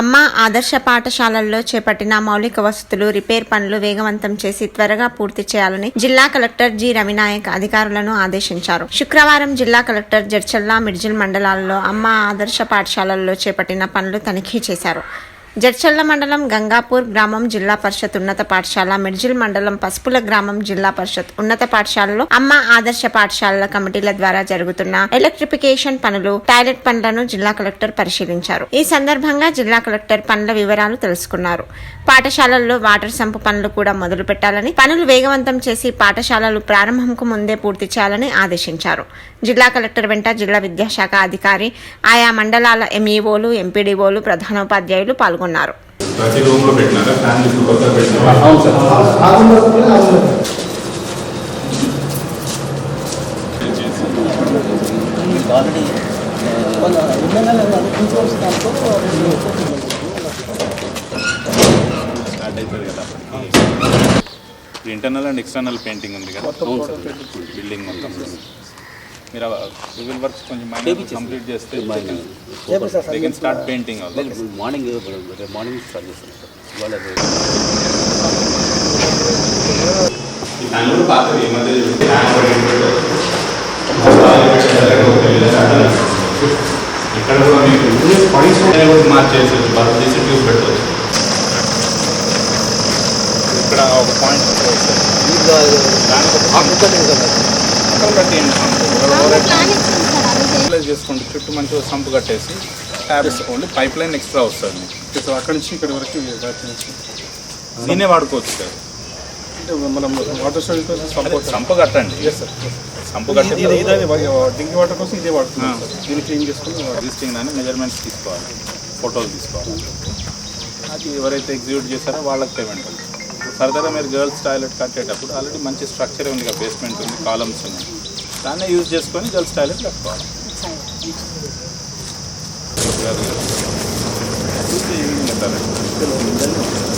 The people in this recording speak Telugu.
అమ్మ ఆదర్శ పాఠశాలల్లో చేపట్టిన మౌలిక వసతులు రిపేర్ పనులు వేగవంతం చేసి త్వరగా పూర్తి చేయాలని జిల్లా కలెక్టర్ జి. రవినాయక్ అధికారులను ఆదేశించారు. శుక్రవారం జిల్లా కలెక్టర్ జడ్చల్లా మిడ్జిల్ మండలాల్లో అమ్మ ఆదర్శ పాఠశాలల్లో చేపట్టిన పనులు తనిఖీ చేశారు. జడ్చల్ల మండలం గంగాపూర్ గ్రామం జిల్లా పరిషత్ ఉన్నత పాఠశాల మిర్జిల్ మండలం పసుపుల గ్రామం జిల్లా పరిషత్ ఉన్నత పాఠశాలలో అమ్మ ఆదర్శ పాఠశాలల కమిటీల ద్వారా జరుగుతున్న ఎలక్ట్రిఫికేషన్ పనులు టాయిలెట్ పనులను జిల్లా కలెక్టర్ పరిశీలించారు. ఈ సందర్భంగా జిల్లా కలెక్టర్ పనుల వివరాలు తెలుసుకున్నారు. పాఠశాలల్లో వాటర్ సంపు పనులు కూడా మొదలు పెట్టాలని పనులు వేగవంతం చేసి పాఠశాలలు ప్రారంభంకు ముందే పూర్తి చేయాలని ఆదేశించారు. జిల్లా కలెక్టర్ వెంట జిల్లా విద్యాశాఖ అధికారి ఆయా మండలాల ఎంఈఓలు ఎంపీడీఓలు ప్రధానోపాధ్యాయులు పాల్గొన్నారు. ఇప్పుడు ఇంటర్నల్ అండ్ ఎక్స్టర్నల్ పెయింటింగ్ ఉంది కదా. బిల్డింగ్ మొత్తం. మీరు సివిల్ వర్క్స్ కొంచెం కంప్లీట్ చేస్తే they can start painting morning morning start చేస్తాను సార్ ఈ మధ్య ఇక్కడ కూడా మీకు మార్చేసి బల్బ్ తీసి ట్యూబ్ పెట్టవచ్చు ఇక్కడ ఒక పాయింట్ దానికి పక్కన కట్టేయండి చేసుకోండి చుట్టూ మంచిగా సంపు కట్టేసి ట్యాప్ వేసుకోండి పైప్ లైన్ ఎక్స్ట్రా వస్తుంది సో అక్కడి నుంచి ఇక్కడ వరకు దీనే వాడుకోవచ్చు సార్. అంటే మనం వాటర్ స్టోరేజ్ కోసం సపోర్ట్ సంపు కట్టండి. సార్ సంపు కట్టి డ్రింక్ వాటర్ కోసం ఇదే వాడుతున్నాం దీన్ని క్లీన్ చేసుకుని రిజిస్టింగ్ దాన్ని మెజర్మెంట్స్ తీసుకోవాలి. ఫోటోలు తీసుకోవాలి. అది ఎవరైతే ఎగ్జిక్యూట్ చేశారో వాళ్ళకి పేమెంట్ ఫర్దర్గా మీరు గర్ల్స్ టాయిలెట్ కట్టేటప్పుడు ఆల్రెడీ మంచి స్ట్రక్చర్ ఉంది కదా బేస్మెంట్ ఉంది కాలమ్స్ ఉన్నాయి. దాన్నే యూజ్ చేసుకొని గర్ల్స్ టాయిలెట్ కట్టుకోవాలి. ఈవినింగ్